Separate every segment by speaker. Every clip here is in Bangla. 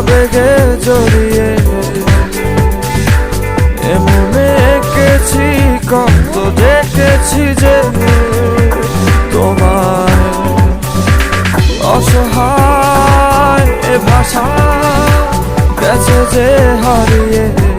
Speaker 1: আবেগে জড়িয়ে। এমনে এঁকেছি কত দেখেছি যে তোমার অসহায় এ ভাষা গেছে যে হারিয়ে।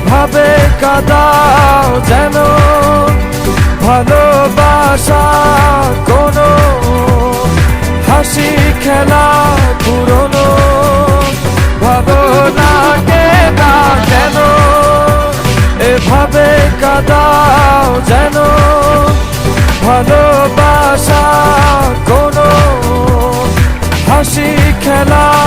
Speaker 1: এভাবে কাদাও যেন ভালোবাসা কোনো হাসি খেলা পুরনো ভাবনাকে না কেন এভাবে কাদাও যেন ভালোবাসা কোনো হাসি খেলা